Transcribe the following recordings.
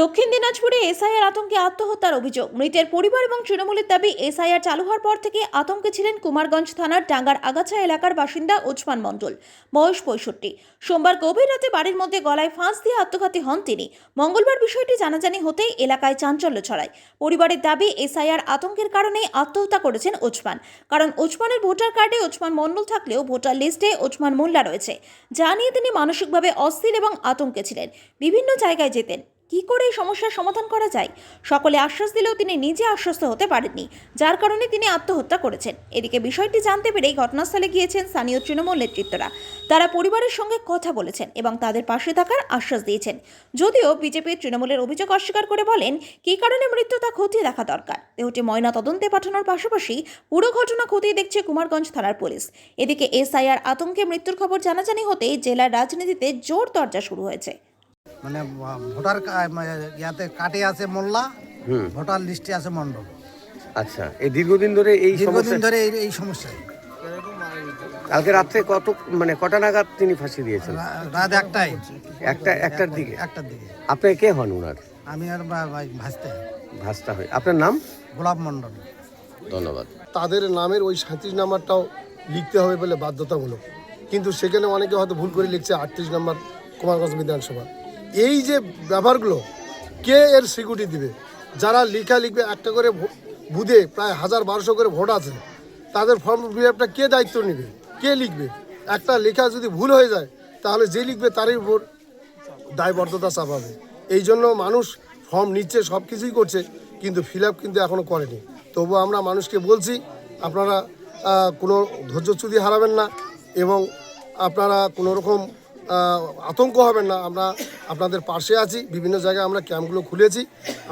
দক্ষিণ দিনাজপুরে এসআইআর আতঙ্কে আত্মহত্যার অভিযোগ। মৃতের পরিবার এবং তৃণমূলের দাবি, এসআইআর চালু হওয়ার পর থেকে আতঙ্কে ছিলেন কুমারগঞ্জ থানার ডাঙ্গার আগাছা এলাকার বাসিন্দা ওসমান মণ্ডল। বয়স পঁয়ষট্টি। সোমবার গভীর রাতে বাড়ির মধ্যে গলায় ফাঁস দিয়ে আত্মঘাতী হন তিনি। মঙ্গলবার বিষয়টি জানাজানি হতেই এলাকায় চাঞ্চল্য ছড়ায়। পরিবারের দাবি, এসআইআর আতঙ্কের কারণে আত্মহত্যা করেছেন ওসমান কারণ ওসমানের ভোটার কার্ডে ওসমান মণ্ডল থাকলেও ভোটার লিস্টে ওসমান মোল্লা রয়েছে। যা নিয়ে তিনি মানসিকভাবে অস্থির এবং আতঙ্কে ছিলেন। বিভিন্ন জায়গায় যেতেন। কি করে এই সমস্যার সমাধান করা যায়? সকলে আশ্বাস দিলেও তিনি নিজে আশ্বস্ত হতে পারেননি, যার কারণে তিনি আত্মহত্যা করেছেন। এদিকে বিষয়টি জানতে পেরেই ঘটনাস্থলে গিয়েছেন স্থানীয় তৃণমূল নেতৃত্বরা। তারা পরিবারের সঙ্গে কথা বলেছেন এবং তাদের পাশে থাকার আশ্বাস দিয়েছেন। যদিও বিজেপির তৃণমূলের অভিযোগ অস্বীকার করে বলেন, কী কারণে মৃত্যু তা খতিয়ে দেখা দরকার? দেহটি ময়না তদন্তে পাঠানোর পাশাপাশি পুরো ঘটনা খতিয়ে দেখছে কুমারগঞ্জ থানার পুলিশ। এদিকে এসআইআর আতঙ্কে মৃত্যুর খবর জানাজানি হতেই জেলার রাজনীতিতে জোর দরজা শুরু হয়েছে। মানে ভোটার মানে ইয়াতে কাটে আছে মোল্লা ভোটার লিস্টে আছে মন্ডল আচ্ছা এই দীর্ঘদিন ধরে এই দীর্ঘদিন ধরে এই সমস্যা। কালকে রাত্রে কত মানে কটা নাগাদ তিনি ফাঁসি দিয়েছেন? রাত একটাই একটা একটার দিকে? একটার দিকে। আপনি কে হন উনার? আমি আর বা- ভাই ভাসতে। ভাস্তা হয় আপনার নাম? গোলাপ মণ্ডল। ধন্যবাদ। তাদের নামের ওই সাঁত্রিশ নাম্বারটাও লিখতে হবে বলে বাধ্যতামূলক। কিন্তু সেখানে অনেকে হয়তো ভুল করে লিখছে আটত্রিশ নাম্বার কুমারগঞ্জ বিধানসভা। এই যে ব্যাপারগুলো, কে এর সিকিউরিটি দিবে? যারা লেখা লিখবে, একটা করে বুধে প্রায় হাজার বারোশো করে ভোট আছে, তাদের ফর্ম ফিল কে দায়িত্ব নেবে? কে লিখবে? একটা লেখা যদি ভুল হয়ে যায়, তাহলে যে লিখবে তারই উপর দায়বদ্ধতা চাপাবে। এই জন্য মানুষ ফর্ম নিচ্ছে, সব কিছুই করছে, কিন্তু ফিল আপ কিন্তু এখনও করেনি। তবু আমরা মানুষকে বলছি, আপনারা কোনো ধৈর্যচ্যুতি হারাবেন না এবং আপনারা কোনো রকম আতঙ্ক হবেন না। আমরা আপনাদের পাশে আছি বিভিন্ন জায়গায় আমরা ক্যাম্পগুলো খুলেছি।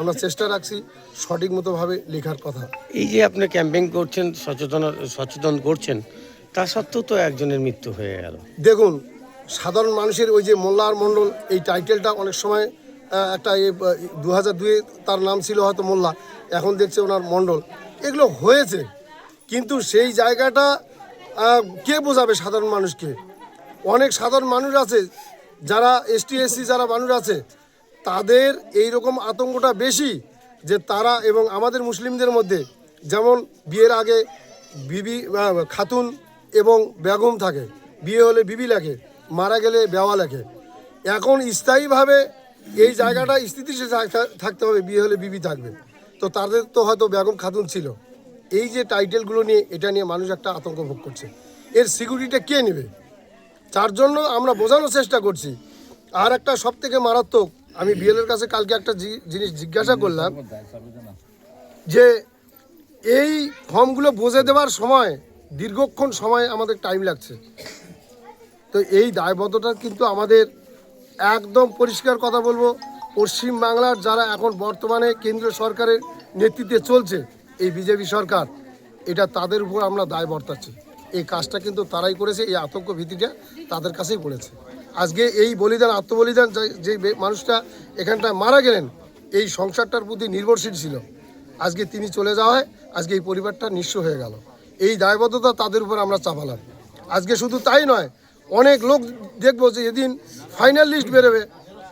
আমরা চেষ্টা রাখছি সঠিক মতোভাবে লেখার কথা। এই যে আপনি ক্যাম্পিং করছেন সচেতন সচেতন করছেন তা সত্ত্বেও তো একজনের মৃত্যু হয়ে গেল। দেখুন সাধারণ মানুষের ওই যে মোল্লার মণ্ডল এই টাইটেলটা অনেক সময় একটা দু হাজার দুয়ে তার নাম ছিল হয়তো মোল্লা এখন দেখছে ওনার মণ্ডল। এগুলো হয়েছে কিন্তু সেই জায়গাটা কে বোঝাবে সাধারণ মানুষকে? অনেক সাধারণ মানুষ আছে, যারা এসটি এসসি যারা মানুষ আছে, তাদের এই রকম আতঙ্কটা বেশি যে তারা এবং আমাদের মুসলিমদের মধ্যে, যেমন বিয়ের আগে বিবি খাতুন এবং বেগম থাকে, বিয়ে হলে বিবি লাগে মারা গেলে বেওয়া লাগে এখন স্থায়ীভাবে এই জায়গাটা স্থিতিশীল থাকতে হবে, বিয়ে হলে বিবি থাকবে। তো তাদের তো হয়তো বেগম খাতুন ছিল। এই যে টাইটেলগুলো নিয়ে, এটা নিয়ে মানুষ একটা আতঙ্ক ভোগ করছে। এর সিকিউরিটিটা কে নেবে? তার জন্য আমরা বোঝানোর চেষ্টা করছি। আর একটা সব থেকে মারাত্মক, আমি বিএলের কাছে কালকে একটা জিনিস জিজ্ঞাসা করলাম যে এই ফর্মগুলো বুঝে দেওয়ার সময়, দীর্ঘক্ষণ সময় আমাদের টাইম লাগছে। তো এই দায়বদ্ধতা কিন্তু আমাদের একদম পরিষ্কার কথা বলব পশ্চিম বাংলার যারা এখন বর্তমানে কেন্দ্রীয় সরকারের নেতৃত্বে চলছে, এই বিজেপি সরকার, এটা তাদের উপর আমরা দায় বর্তাচ্ছি। এই কাজটা কিন্তু তারাই করেছে, এই আতঙ্ক ভীতিটা তাদের কাছেই পড়েছে। আজকে এই বলিদান, আত্মবলিদান যে- মানুষটা এখানটায় মারা গেলেন, এই সংসারটার প্রতি নির্ভরশীল ছিল। আজকে তিনি চলে যাওয়ায় আজকে এই পরিবারটা নিঃস্ব হয়ে গেল। এই দায়বদ্ধতা তাদের উপর আমরা চাপালাম। আজকে শুধু তাই নয়, অনেক লোক দেখব যে এদিন ফাইনাল লিস্ট বেরোবে।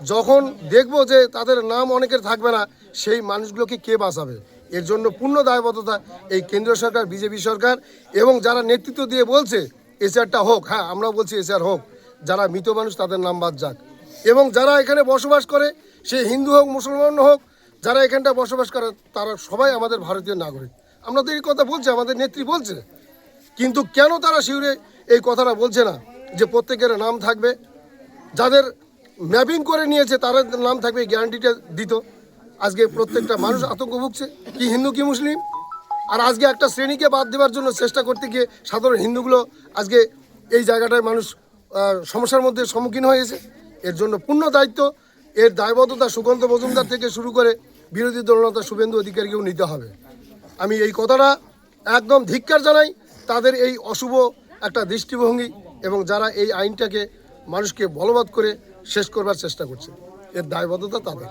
যখন দেখব যে তাদের নাম অনেকের থাকবে না, সেই মানুষগুলোকে কে বাঁচাবে? এর জন্য পূর্ণ দায়বদ্ধতা এই কেন্দ্র সরকার, বিজেপি সরকার এবং যারা নেতৃত্ব দিয়ে বলছে, এসআরটা হোক হ্যাঁ আমরা বলছি এসআর হোক, যারা মৃত মানুষ তাদের নাম বাদ যাক। এবং যারা এখানে বসবাস করে, সে হিন্দু হোক, মুসলমান হোক, যারা এখানটা বসবাস করে, তারা সবাই আমাদের ভারতীয় নাগরিক। আমরা তো এই কথা বলছি, আমাদের নেত্রী বলছে। কিন্তু কেন তারা শিউরে এই কথাটা বলছে না? যে প্রত্যেকের নাম থাকবে, যাদের ম্যাপিং করে নিয়েছে, তাদের নাম থাকবে, এই গ্যারান্টিটা দিত। আজকে প্রত্যেকটা মানুষ আতঙ্ক ভুগছে, কি হিন্দু, কি মুসলিম? আর আজকে একটা শ্রেণীকে বাদ দেওয়ার জন্য চেষ্টা করতে গিয়ে সাধারণ হিন্দুগুলো আজকে এই জায়গাটায় মানুষ সমস্যার মধ্যে সম্মুখীন হয়েছে এর জন্য পূর্ণ দায়িত্ব, এর দায়বদ্ধতা সুগন্ধ মজুমদার থেকে শুরু করে বিরোধী দলনেতা শুভেন্দু অধিকারীকেও নিতে হবে। আমি এই কথাটা একদম ধিক্কার জানাই, তাদের এই অশুভ একটা দৃষ্টিভঙ্গি এবং যারা এই আইনটাকে মানুষকে বলবৎ করে শেষ করবার চেষ্টা করছে, এর দায়বদ্ধতা তাদের।